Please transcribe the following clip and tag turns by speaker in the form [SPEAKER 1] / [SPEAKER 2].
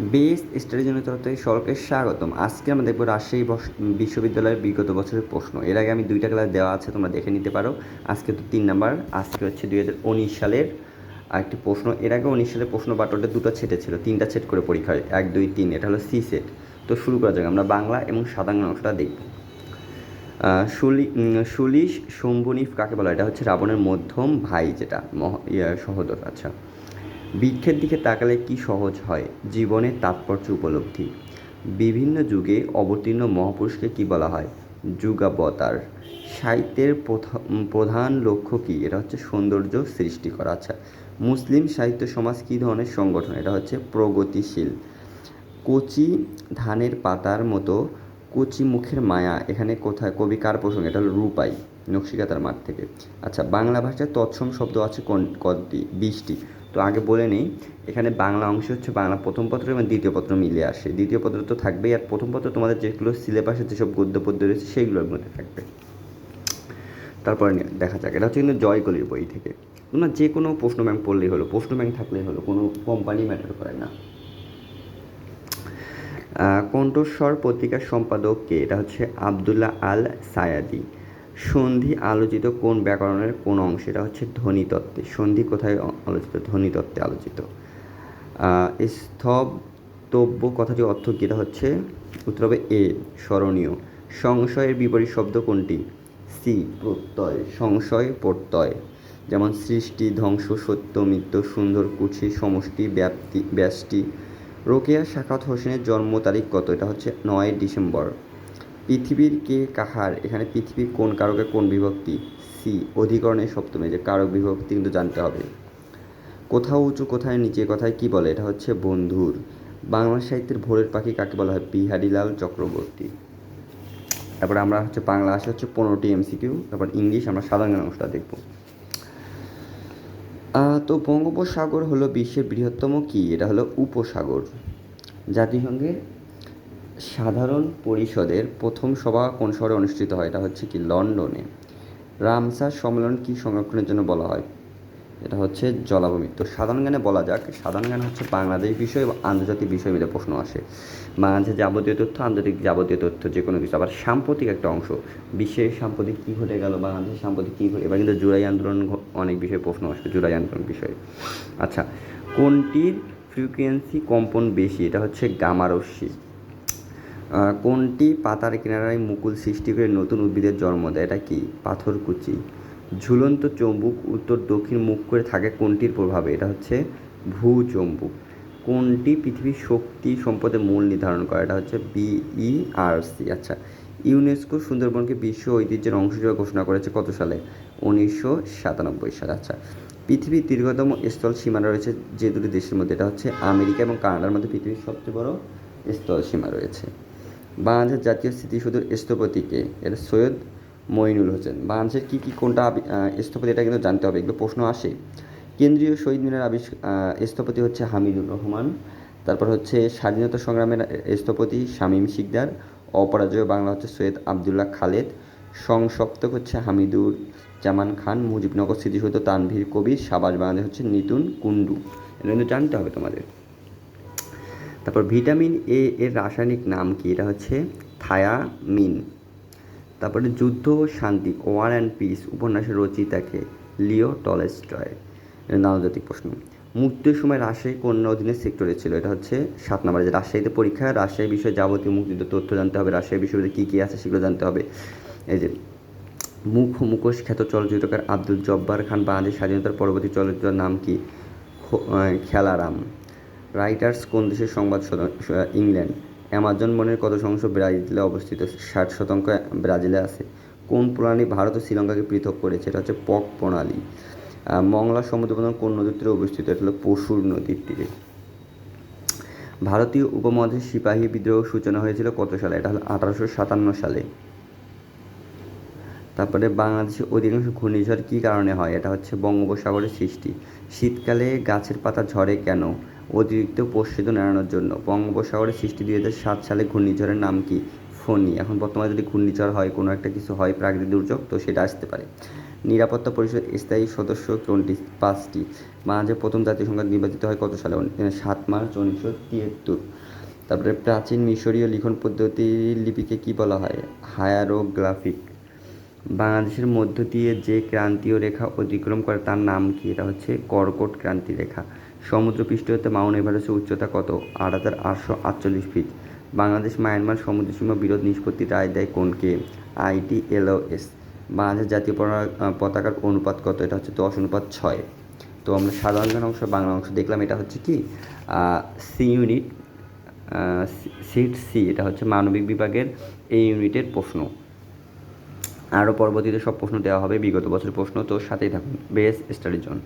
[SPEAKER 1] Best স্টাডির জন্য তরফ থেকে সকলকে স্বাগতম। আজকে আমরা দেখব রাজশাহী বস- বিশ্ববিদ্যালয়ের বিগত বছরের প্রশ্ন। এর আগে আমি দুইটা ক্লাস দেওয়া আছে, তোমরা দেখে নিতে পারো। আজকে তো তিন নাম্বার, আজকে হচ্ছে দুই হাজার উনিশ সালের আরেকটি প্রশ্ন। এর আগে উনিশ সালের প্রশ্ন বাটনটা দুটো ছেটে ছিল, তিনটা ছেট করে পরীক্ষা হয়, এক, দুই, তিন, এটা হলো সি সেট তো শুরু করা যাক, আমরা বাংলা এবং সাধারণ অংশটা দেখব। সুলি সুলিশ শম্ভুনিফ কাকে বলা? এটা হচ্ছে রাবণের মধ্যম ভাই যেটা সহোদর আচ্ছা। বৃক্ষের দিকে তাকালে কি সহজ হয়? জীবনের তাৎপর্য উপলব্ধি। বিভিন্ন যুগে অবতীর্ণ মহাপুরুষকে কি বলা হয়? যুগাবতার। সাহিত্যের প্রধান লক্ষ্য কি? এটা হচ্ছে সৌন্দর্য সৃষ্টি করা। আচ্ছা মুসলিম সাহিত্য সমাজ কী ধরনের সংগঠন? এটা হচ্ছে প্রগতিশীল। কচি ধানের পাতার মতো কচি মুখের মায়া এখানে কোথায়? কবি কার প্রসঙ্গ? এটা হলো রূপাই, নকশিকাতার মাঠ থেকে। আচ্ছা বাংলা ভাষায় তৎসম শব্দ আছে কোন কটি বিশটি। তো আগে বলে নেই, এখানে বাংলা অংশ হচ্ছে বাংলা প্রথম পত্র এবং দ্বিতীয় পত্র মিলে আসে। দ্বিতীয় পত্র তো থাকবেই, আর প্রথম পত্র তোমাদের যেগুলো সিলেবাসে যেসব গদ্য পদ্য রয়েছে সেইগুলোর মধ্যে থাকবে। তারপরে দেখা যাক, এটা হচ্ছে কিন্তু জয়কলির বই থেকে। তোমরা যে কোনো প্রশ্ন ব্যাংক পড়লেই হলো, প্রশ্ন ব্যাংক থাকলেই হলো, কোনো কোম্পানি ম্যাটার করে না। কণ্ঠস্বর পত্রিকার সম্পাদক কে? এটা হচ্ছে আবদুল্লাহ আল সায়াদি সন্ধি আলোচিত কোন ব্যাকরণের কোন অংশ? এটা হচ্ছে ধ্বনিতত্ত্বে। সন্ধি কোথায় আলোচিত? ধ্বনিতত্ত্বে আলোচিত। স্তব্ধব্য কথাটির অর্থ কী? এটা হচ্ছে উত্তর হবে এ, স্মরণীয়। সংশয়ের বিপরীত শব্দ কোনটি? সি, প্রত্যয়। সংশয়, প্রত্যয়। যেমন সৃষ্টি, ধ্বংস, সত্য মৃত্যু সুন্দর, কুচি, সমষ্টি, ব্যাপ্তি, ব্যষ্টি। রোকেয়া শাখাত হোসেনের জন্ম তারিখ কত? এটা হচ্ছে নয় ডিসেম্বর। পৃথিবীর কে কাহার? এখানে পৃথিবীর কোন কারকে কোন বিভক্তি? সি, অধিকরণের সপ্তমে যে কারক বিভক্তি কিন্তু জানতে হবে। কোথাও উঁচু, কোথায় নিচে কথায় কি বলে? এটা হচ্ছে বন্ধুর। বাংলা সাহিত্যের ভোরের পাখি কাকে বলা হয়? বিহারীলাল চক্রবর্তী। তারপর আমরা হচ্ছে বাংলা আসে হচ্ছে পনেরোটি এমসিকিউ তারপর ইংলিশ আমরা সাধারণ অংশটা দেখব। তো বঙ্গোপসাগর হলো বিশ্বের বৃহত্তম কি? এটা হলো উপসাগর। জাতিসংঘের সাধারণ পরিষদের প্রথম সভা কোন শহরে অনুষ্ঠিত হয়? এটা হচ্ছে কি লন্ডনে। রামসার সম্মেলন কি সংরক্ষণের জন্য বলা হয়? এটা হচ্ছে জলাভূমি। তো সাধারণ জ্ঞানে বলা যাক সাধারণ জ্ঞান হচ্ছে বাংলাদেশ বিষয় এবং আন্তর্জাতিক বিষয় মিলে প্রশ্ন আসে। বাংলাদেশের যাবতীয় তথ্য আন্তর্জাতিক যাবতীয় তথ্য যে কোনো কিছু। আবার সাম্প্রতিক একটা অংশ বিশ্বের সাম্প্রতিক কী ঘটে গেল বাংলাদেশের সাম্প্রতিক কী ঘটে এবার কিন্তু জুলাই আন্দোলন অনেক বিষয়ে প্রশ্ন আসবে জুলাই আন্দোলন বিষয়ে। আচ্ছা কোনটির ফ্রিকোয়েন্সি কম্পন বেশি? এটা হচ্ছে আহ, কোনটি পাতার কিনারায় মুকুল সৃষ্টি করে নতুন উদ্ভিদের জন্ম দেয়? এটা কি? পাথরকুচি। ঝুলন্ত চম্বুক উত্তর দক্ষিণ মুখ করে থাকে কোনটির প্রভাবে? এটা হচ্ছে ভূ চম্বুক। কোনটি পৃথিবীর শক্তি সম্পদের মূল নির্ধারণ করে? এটা হচ্ছে বিইআরসি আচ্ছা ইউনেস্কো সুন্দরবনকে বিশ্ব ঐতিহ্যের অংশ হিসেবে ঘোষণা করেছে কত সালে? উনিশশো সাতানব্বই সালে। আচ্ছা পৃথিবীর দীর্ঘতম স্থল সীমা রয়েছে যে দুটি দেশের মধ্যে। এটা হচ্ছে আমেরিকা এবং কানাডার মধ্যে পৃথিবীর সবচেয়ে বড় স্থল সীমা রয়েছে। বাংলাদেশের জাতীয় স্মৃতিসৌধের স্থপতিকে এর সৈয়দ মঈনুল হোসেন। বাংলাদেশের কী কী কোনটা স্থপতি এটা কিন্তু জানতে হবে এগুলো প্রশ্ন আসে। কেন্দ্রীয় শহীদ মিনার আবিষ্ আহ, স্থপতি হচ্ছে হামিদুর রহমান তারপর হচ্ছে স্বাধীনতা সংগ্রামের স্থপতি শামীম শিকদার অপরাজয় বাংলা হচ্ছে সৈয়দ আবদুল্লাহ খালেদ সংসপ্তক হচ্ছে হামিদুর জামান খান মুজিবনগর স্মৃতিসৌধ তানভীর কবির সাবাস বাংলাদেশ হচ্ছে নিতুন কুন্ডু এটা কিন্তু জানতে হবে তোমাদের। তারপর ভিটামিন এ এর রাসায়নিক নাম কি? এটা হচ্ছে থায়ামিন। তারপরে যুদ্ধ ও শান্তি, ওয়ার অ্যান্ড পিস উপন্যাসের রচিতাকে লিও টলেস্টয়। নানজাতিক প্রশ্ন। মুক্তির সময় রাজশাহী কন্যা অধীনের সেক্টরে ছিল? এটা হচ্ছে সাত নম্বরে। যে রাজশাহীতে পরীক্ষা, রাজশাহী বিষয়ে যাবতীয় মুক্তিযুদ্ধ তথ্য জানতে হবে, রাজশাহী বিশ্ববিদ্যালয়ে কী কী আছে সেগুলো জানতে হবে। এই যে মুখ মুখোশ খ্যাত চলচ্চিত্রকার আব্দুল জব্বার খান বাংলাদেশ স্বাধীনতার পরবর্তী চলচ্চিত্রের নাম কি? খেলারাম। রাইটার্স কোন দেশের সংবাদ ইংল্যান্ড? অ্যামাজন বনের কত শতাংশ ব্রাজিলে অবস্থিত? ষাট শতাংশ ব্রাজিলে আছে। কোন প্রণালী ভারত ও শ্রীলঙ্কাকে পৃথক করেছে? এটা হচ্ছে পক প্রণালী। মংলা সমুদ্রবন্দর কোন নদীর তীরে অবস্থিত? এটা হলো পশুর নদীর তীরে। ভারতীয় উপমহাদেশে সিপাহী বিদ্রোহ সূচনা হয়েছিল কত সালে? এটা হলো আঠারোশো সাতান্ন সালে। তারপরে বাংলাদেশে অধিকাংশ ঘূর্ণিঝড় কী কারণে হয়? এটা হচ্ছে বঙ্গোপসাগরের সৃষ্টি। শীতকালে গাছের পাতা ঝরে কেন? অতিরিক্ত প্রস্তুত এড়ানোর জন্য। বঙ্গোপসাগরের সৃষ্টি দুই সাত সালে ঘূর্ণিঝড়ের নাম কি? ফণি এখন বর্তমানে যদি ঘূর্ণিঝড় হয়, কোনো একটা কিছু হয় প্রাকৃতিক দুর্যোগ, তো সেটা আসতে পারে। নিরাপত্তা পরিষদ স্থায়ী সদস্য কোনটি? পাঁচটি। বাংলাদেশের প্রথম জাতীয় সংসদ নির্বাচিত হয় কত সালে? সাত মার্চ উনিশশো তিয়াত্তর। তারপরে প্রাচীন মিশরীয় লিখন পদ্ধতি লিপিকে কি বলা হয়? হায়ারোগ্রাফিক বাংলাদেশের মধ্য দিয়ে যে ক্রান্তীয় রেখা অতিক্রম করে তার নাম কি? এটা হচ্ছে কর্কট ক্রান্তি রেখা। সমুদ্রপৃষ্ঠ হতে মাউন্ট এভারেস্টের উচ্চতা কত? আট হাজার আটশো আটচল্লিশ ফিট। বাংলাদেশ, মায়ানমার সমুদ্রসীমা বিরোধ নিষ্পত্তি রায় দেয় কোনকে আইটি এলওএস বাংলাদেশ জাতীয় পতাকার অনুপাত কত? এটা হচ্ছে দশ অনুপাত ছয়। তো আমরা সাধারণ জ্ঞান অংশ, বাংলা অংশ দেখলাম, এটা হচ্ছে কি? সি ইউনিট সিট সি, এটা হচ্ছে মানবিক বিভাগের এই ইউনিটের প্রশ্ন। আরও পরবর্তীতে সব প্রশ্ন দেওয়া হবে, বিগত বছরের প্রশ্ন, তো সাথেই থাকুন। Base study zone.